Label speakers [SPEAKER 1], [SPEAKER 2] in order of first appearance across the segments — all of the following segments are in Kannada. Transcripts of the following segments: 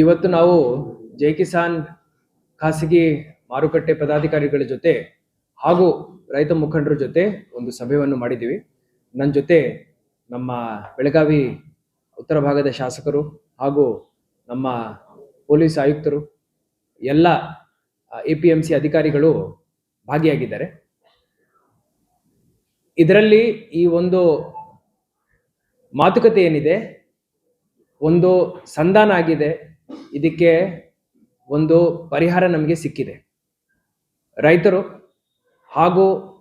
[SPEAKER 1] ಇವತ್ತು ನಾವು ಜೈ ಕಿಸಾನ್ ಖಾಸಗಿ ಮಾರುಕಟ್ಟೆ ಪದಾಧಿಕಾರಿಗಳ ಜೊತೆ ಹಾಗೂ ರೈತ ಮುಖಂಡರ ಜೊತೆ ಒಂದು ಸಭೆಯನ್ನು ಮಾಡಿದ್ದೀವಿ. ನನ್ನ ಜೊತೆ ನಮ್ಮ ಬೆಳಗಾವಿ ಉತ್ತರ ಭಾಗದ ಶಾಸಕರು ಹಾಗೂ ನಮ್ಮ ಪೊಲೀಸ್ ಆಯುಕ್ತರು, ಎಲ್ಲ ಎ ಪಿ ಎಂ ಸಿ ಅಧಿಕಾರಿಗಳು ಭಾಗಿಯಾಗಿದ್ದಾರೆ. ಇದರಲ್ಲಿ ಈ ಒಂದು ಮಾತುಕತೆ ಏನಿದೆ, ಒಂದು ಸಂಧಾನ ಆಗಿದೆ ಇದಕ್ಕೆ ಒಂದು ಪರಿಹಾರ ನಮಗೆ ಸಿಕ್ಕಿದೆ. ರೈತರು ಹಾಗೂ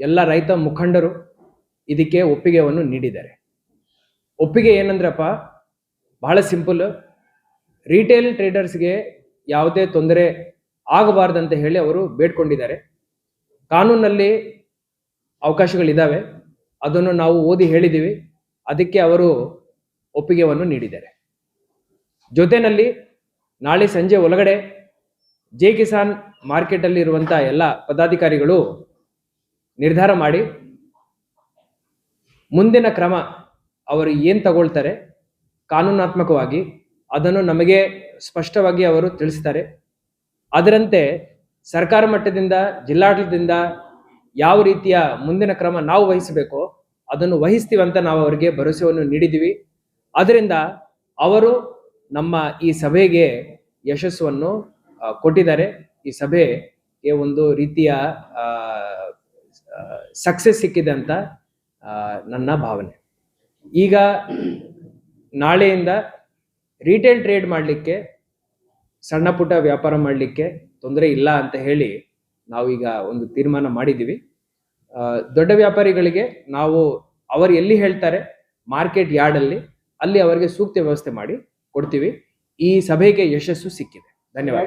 [SPEAKER 1] ಎಲ್ಲ ರೈತ ಮುಖಂಡರು ಇದಕ್ಕೆ ಒಪ್ಪಿಗೆಯನ್ನು ನೀಡಿದ್ದಾರೆ. ಒಪ್ಪಿಗೆ ಏನಂದ್ರಪ್ಪ? ಬಹಳ ಸಿಂಪಲ್. ರಿಟೇಲ್ ಟ್ರೇಡರ್ಸ್ಗೆ ಯಾವುದೇ ತೊಂದರೆ ಆಗಬಾರ್ದಂತ ಹೇಳಿ ಅವರು ಬೇಡ್ಕೊಂಡಿದ್ದಾರೆ. ಕಾನೂನಲ್ಲಿ ಅವಕಾಶಗಳಿದ್ದಾವೆ. ಅದನ್ನು ನಾವು ಓದಿ ಹೇಳಿದ್ದೀವಿ. ಅದಕ್ಕೆ ಅವರು ಒಪ್ಪಿಗೆಯನ್ನು ನೀಡಿದ್ದಾರೆ. ಜೊತೆಯಲ್ಲಿ ನಾಳೆ ಸಂಜೆ ಒಳಗಡೆ ಜೆ ಕಿಸಾನ್ ಮಾರ್ಕೆಟಲ್ಲಿ ಇರುವಂಥ ಎಲ್ಲ ಪದಾಧಿಕಾರಿಗಳು ನಿರ್ಧಾರ ಮಾಡಿ ಮುಂದಿನ ಕ್ರಮ ಅವರು ಏನು ತಗೊಳ್ತಾರೆ ಕಾನೂನಾತ್ಮಕವಾಗಿ ಅದನ್ನು ನಮಗೆ ಸ್ಪಷ್ಟವಾಗಿ ಅವರು ತಿಳಿಸ್ತಾರೆ. ಅದರಂತೆ ಸರ್ಕಾರ ಮಟ್ಟದಿಂದ, ಜಿಲ್ಲಾಡಳಿತದಿಂದ ಯಾವ ರೀತಿಯ ಮುಂದಿನ ಕ್ರಮ ನಾವು ವಹಿಸಬೇಕೋ ಅದನ್ನು ವಹಿಸ್ತೀವಂತ ನಾವು ಅವರಿಗೆ ಭರವಸೆಯನ್ನು ನೀಡಿದ್ದೀವಿ. ಅದರಿಂದ ಅವರು ನಮ್ಮ ಈ ಸಭೆಗೆ ಯಶಸ್ಸನ್ನು ಕೊಟ್ಟಿದ್ದಾರೆ. ಈ ಸಭೆಗೆ ಒಂದು ರೀತಿಯ ಸಕ್ಸಸ್ ಸಿಕ್ಕಿದೆ ಅಂತ ನನ್ನ ಭಾವನೆ. ಈಗ ನಾಳೆಯಿಂದ ರಿಟೇಲ್ ಟ್ರೇಡ್ ಮಾಡಲಿಕ್ಕೆ, ಸಣ್ಣ ಪುಟ್ಟ ವ್ಯಾಪಾರ ಮಾಡಲಿಕ್ಕೆ ತೊಂದರೆ ಇಲ್ಲ ಅಂತ ಹೇಳಿ ನಾವೀಗ ಒಂದು ತೀರ್ಮಾನ ಮಾಡಿದ್ದೀವಿ. ದೊಡ್ಡ ವ್ಯಾಪಾರಿಗಳಿಗೆ ನಾವು, ಅವರು ಎಲ್ಲಿ ಹೇಳ್ತಾರೆ, ಮಾರ್ಕೆಟ್ ಯಾರ್ಡಲ್ಲಿ, ಅಲ್ಲಿ ಅವರಿಗೆ ಸೂಕ್ತ ವ್ಯವಸ್ಥೆ ಮಾಡಿ ಕೊಡ್ತೀವಿ. ಈ ಸಭೆಗೆ ಯಶಸ್ಸು ಸಿಕ್ಕಿದೆ. ಧನ್ಯವಾದ.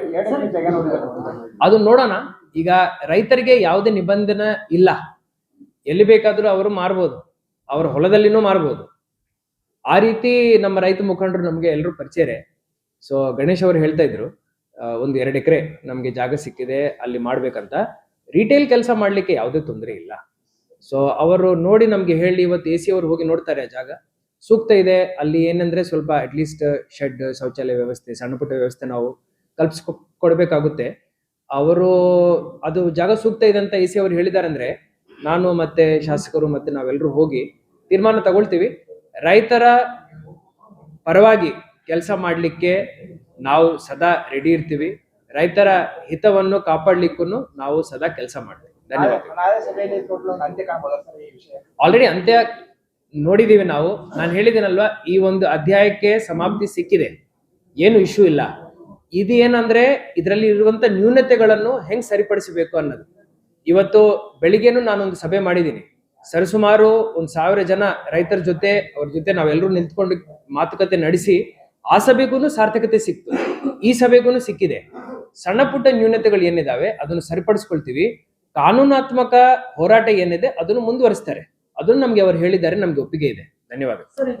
[SPEAKER 1] ಅದು ನೋಡೋಣ. ಈಗ ರೈತರಿಗೆ ಯಾವುದೇ ನಿಬಂಧನೆ ಇಲ್ಲ. ಎಲ್ಲಿ ಬೇಕಾದರೂ ಅವರು ಮಾರ್ಬೋದು. ಅವ್ರ ಹೊಲದಲ್ಲಿನೂ ಮಾರ್ಬೋದು. ಆ ರೀತಿ ನಮ್ಮ ರೈತ ಮುಖಂಡರು ನಮಗೆ ಎಲ್ಲರೂ ಪರಿಚಯರೇ ಸೊ ಗಣೇಶ್ ಅವರು ಹೇಳ್ತಾ ಇದ್ರು ಒಂದು ಎರಡು ಎಕರೆ ನಮಗೆ ಜಾಗ ಸಿಕ್ಕಿದೆ ಅಲ್ಲಿ ಮಾಡ್ಬೇಕಂತ. ರಿಟೇಲ್ ಕೆಲಸ ಮಾಡ್ಲಿಕ್ಕೆ ಯಾವುದೇ ತೊಂದರೆ ಇಲ್ಲ. ಸೊ ಅವರು ನೋಡಿ ನಮ್ಗೆ ಹೇಳಿ ಇವತ್ತು ಎ ಸಿ ಅವರು ಹೋಗಿ ನೋಡ್ತಾರೆ ಆ ಜಾಗ. ಸೂಕ್ತ ಇದೆ. ಅಲ್ಲಿ ಏನಂದ್ರೆ ಸ್ವಲ್ಪ ಅಟ್ಲೀಸ್ಟ್ ಶೆಡ್ ಶೌಚಾಲಯ ವ್ಯವಸ್ಥೆ ಸಣ್ಣ ಪುಟ್ಟ ವ್ಯವಸ್ಥೆ ನಾವು ಕಲ್ಪಿಸ್ಕೊ ಕೊಡ್ಬೇಕಾಗುತ್ತೆ ಅವರು ಅದು ಜಾಗ ಸೂಕ್ತ ಇದೆ ಅಂತ ಎ ಸಿ ಅವರು ಹೇಳಿದಾರಂದ್ರೆ ಅಂದ್ರೆ ನಾನು ಮತ್ತೆ ಶಾಸಕರು ಮತ್ತೆ ನಾವೆಲ್ಲರೂ ಹೋಗಿ ತೀರ್ಮಾನ ತಗೊಳ್ತೀವಿ. ರೈತರ ಪರವಾಗಿ ಕೆಲಸ ಮಾಡಲಿಕ್ಕೆ ನಾವು ಸದಾ ರೆಡಿ ಇರ್ತೀವಿ. ರೈತರ ಹಿತವನ್ನು ಕಾಪಾಡ್ಲಿಕ್ಕೂ ನಾವು ಸದಾ ಕೆಲಸ ಮಾಡ್ತೀವಿ. ಧನ್ಯವಾದ ಆಲ್ರೆಡಿ ಅಂತ್ಯ ನೋಡಿದೀವಿ ನಾವು. ನಾನು ಹೇಳಿದ್ದೀನಲ್ವಾ, ಈ ಒಂದು ಅಧ್ಯಾಯಕ್ಕೆ ಸಮಾಪ್ತಿ ಸಿಕ್ಕಿದೆ. ಏನು ಇಶ್ಯೂ ಇಲ್ಲ. ಇದು ಏನಂದ್ರೆ ಇದರಲ್ಲಿ ಇರುವಂತ ನ್ಯೂನತೆಗಳನ್ನು ಹೆಂಗ್ ಸರಿಪಡಿಸಬೇಕು ಅನ್ನೋದು. ಇವತ್ತು ಬೆಳಿಗ್ಗೆನೂ ನಾನೊಂದು ಸಭೆ ಮಾಡಿದ್ದೀನಿ. ಸರಿಸುಮಾರು ಒಂದ್ ಸಾವಿರ ಜನ ರೈತರ ಜೊತೆ, ಅವ್ರ ಜೊತೆ ನಾವೆಲ್ಲರೂ ನಿಂತ್ಕೊಂಡು ಮಾತುಕತೆ ನಡೆಸಿ, ಆ ಸಭೆಗೂ ಸಾರ್ಥಕತೆ ಸಿಕ್ತು. ಈ ಸಭೆಗೂ ಸಿಕ್ಕಿದೆ. ಸಣ್ಣ ಪುಟ್ಟ ನ್ಯೂನತೆಗಳು ಏನಿದಾವೆ, ಅದನ್ನು ಸರಿಪಡಿಸ್ಕೊಳ್ತೀವಿ. ಕಾನೂನಾತ್ಮಕ ಹೋರಾಟ ಏನಿದೆ, ಅದನ್ನು ಮುಂದುವರಿಸ್ತಾರೆ. ಅದನ್ನು ನಮಗೆ ಅವರು ಹೇಳಿದ್ದಾರೆ ನಮ್ಗೆ ಒಪ್ಪಿಗೆ ಇದೆ. ಧನ್ಯವಾದ